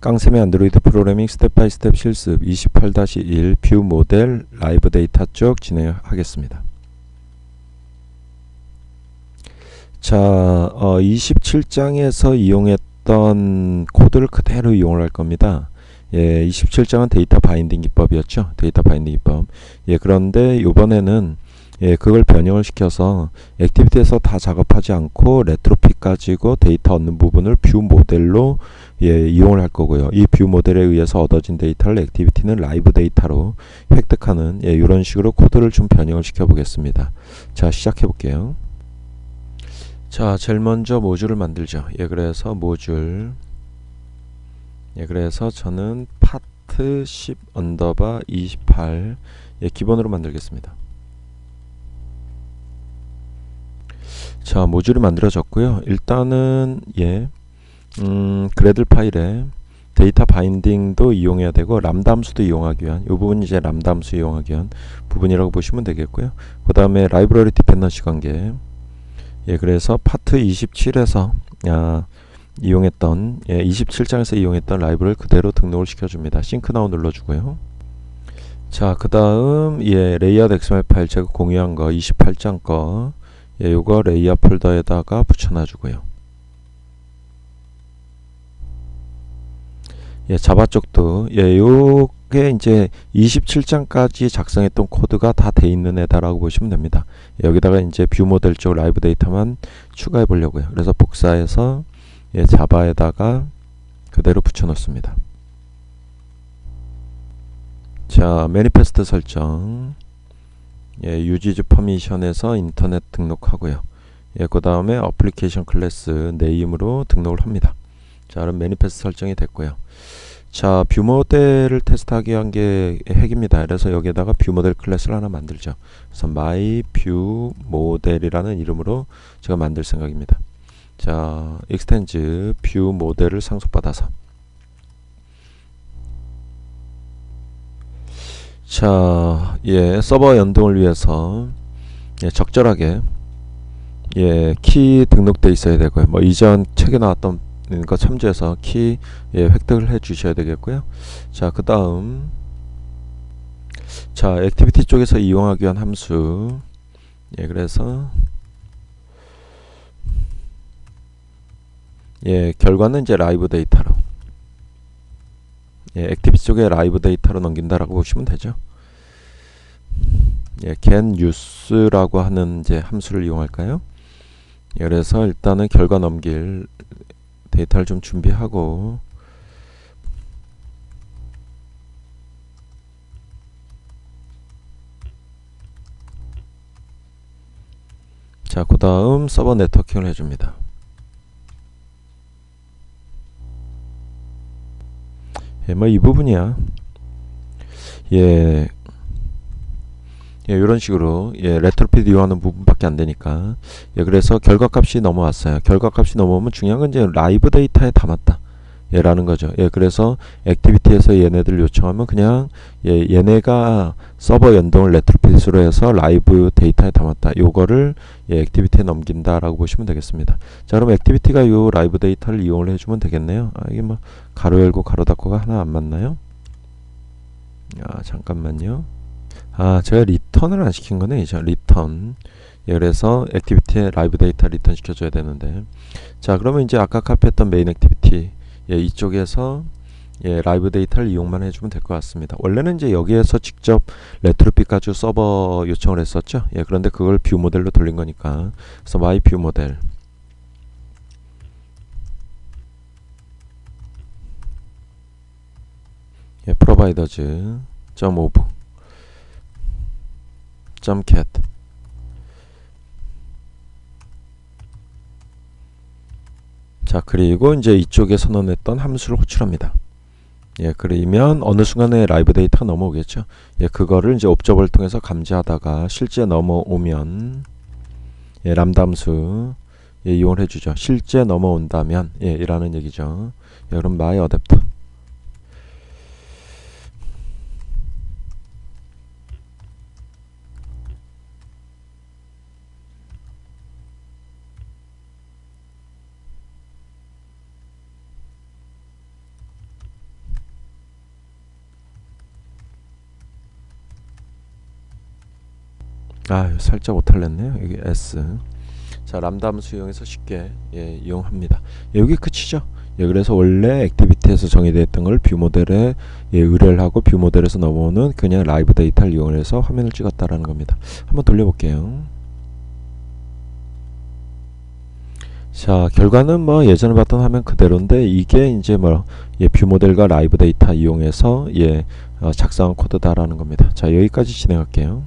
깡쌤의 안드로이드 프로그래밍 스텝 바이 스텝 실습 28-1 뷰 모델 라이브 데이터 쪽 진행하겠습니다. 자, 어, 27장에서 이용했던 코드를 그대로 이용을 할 겁니다. 예, 27장은 데이터 바인딩 기법이었죠. 데이터 바인딩 기법. 예, 그런데 이번에는 예, 그걸 변형을 시켜서 액티비티에서 다 작업하지 않고 레트로핏 가지고 데이터 얻는 부분을 뷰 모델로 예, 이용을 할 거고요. 이 뷰 모델에 의해서 얻어진 데이터를 액티비티는 라이브 데이터로 획득하는 예, 이런 식으로 코드를 좀 변형을 시켜 보겠습니다. 자, 시작해 볼게요. 자, 제일 먼저 모듈을 만들죠. 예, 그래서 모듈 예, 그래서 저는 파트 10 언더바 28 예, 기본으로 만들겠습니다. 자, 모듈이 만들어졌고요. 일단은 예, 음, 그래들 파일에 데이터 바인딩도 이용해야 되고 람다 함수도 이용하기 위한 이 부분 이제 람다 함수 이용하기 위한 부분이라고 보시면 되겠고요. 그 다음에 라이브러리 디펜던시 관계 예, 그래서 파트 27에서 아, 이용했던 예, 27장에서 이용했던 라이브를 그대로 등록을 시켜줍니다. 싱크 나우 눌러주고요. 자, 그 다음 예, 레이아웃 XML 파일 제가 공유한 거 28장 거 예, 요거 레이아 폴더에다가 붙여놔 주고요. 예, 자바 쪽도 예, 요게 이제 27장까지 작성했던 코드가 다 돼 있는 애다라고 보시면 됩니다. 예, 여기다가 이제 뷰 모델 쪽 라이브 데이터만 추가해 보려고요. 그래서 복사해서 예, 자바에다가 그대로 붙여 놓습니다. 자, 매니페스트 설정 예, 유지즈 퍼미션에서 인터넷 등록하고요. 예, 그 다음에 어플리케이션 클래스 네임으로 등록을 합니다. 자, 그럼 매니페스트 설정이 됐고요. 자, 뷰 모델을 테스트하기 위한 게 핵입니다. 그래서 여기에다가 뷰 모델 클래스를 하나 만들죠. 그래서 my 뷰 모델이라는 이름으로 제가 만들 생각입니다. 자, 익스텐즈 뷰 모델을 상속받아서 자, 예, 서버 연동을 위해서 예, 적절하게 예, 키 등록돼 있어야 되고요. 뭐 이전 책에 나왔던 거 참조해서 키 예, 획득을 해 주셔야 되겠고요. 자, 그다음 자, 액티비티 쪽에서 이용하기 위한 함수 예, 그래서 예, 결과는 이제 라이브 데이터로 예, 액티비티 쪽에 라이브 데이터로 넘긴다라고 보시면 되죠. 예, get use라고 하는 이제 함수를 이용할까요? 예, 그래서 일단은 결과 넘길 데이터를 좀 준비하고 자, 그 다음 서버 네트워킹을 해줍니다. 예, 뭐 이 부분이야. 예, 예, 이런 식으로 예, 레트로피드 이용하는 부분밖에 안 되니까 예, 그래서 결과값이 넘어왔어요. 결과값이 넘어오면 중요한 건 이제 라이브 데이터에 담았다. 예, 라는 거죠. 예, 그래서 액티비티에서 얘네들 요청하면 그냥 예, 얘네가 서버 연동을 레트로피드로 해서 라이브 데이터에 담았다. 요거를 예, 액티비티에 넘긴다라고 보시면 되겠습니다. 자, 그럼 액티비티가 요 라이브 데이터를 이용을 해주면 되겠네요. 아, 이게 뭐 가로 열고 가로 닫고가 하나 안 맞나요? 아, 잠깐만요. 아, 제가 리턴을 안 시킨 거네. 이제 리턴. 예, 그래서 액티비티에 라이브 데이터 리턴 시켜줘야 되는데. 자, 그러면 이제 아까 카피했던 메인 액티비티. 예, 이쪽에서 예, 라이브 데이터를 이용만 해주면 될 것 같습니다. 원래는 이제 여기에서 직접 레트로핏 가지고 서버 요청을 했었죠. 예, 그런데 그걸 뷰 모델로 돌린 거니까. 그래서 my 뷰 모델. 예, providers 점 오브 점 cat 자 그리고 이제 이쪽에 선언했던 함수를 호출합니다. 예, 그러면 어느 순간에 라이브 데이터가 넘어오겠죠. 예, 그거를 이제 옵저버를 통해서 감지하다가 실제 넘어오면 예, 람다 함수 예, 이용을 해주죠. 실제 넘어온다면 예, 이라는 얘기죠. 예, 그럼 my adapter 아 살짝 오탈냈네요 여기 S. 자 람다 함수 이용해서 쉽게 예, 이용합니다. 예, 여기 끝이죠? 예, 그래서 원래 액티비티에서 정의되었던 걸 뷰 모델에 예, 의뢰를 하고 뷰 모델에서 넘어오는 그냥 라이브 데이터를 이용해서 화면을 찍었다라는 겁니다. 한번 돌려볼게요. 자 결과는 뭐 예전에 봤던 화면 그대로인데 이게 이제 뭐 예, 뷰 모델과 라이브 데이터 이용해서 예, 어, 작성한 코드다라는 겁니다. 자 여기까지 진행할게요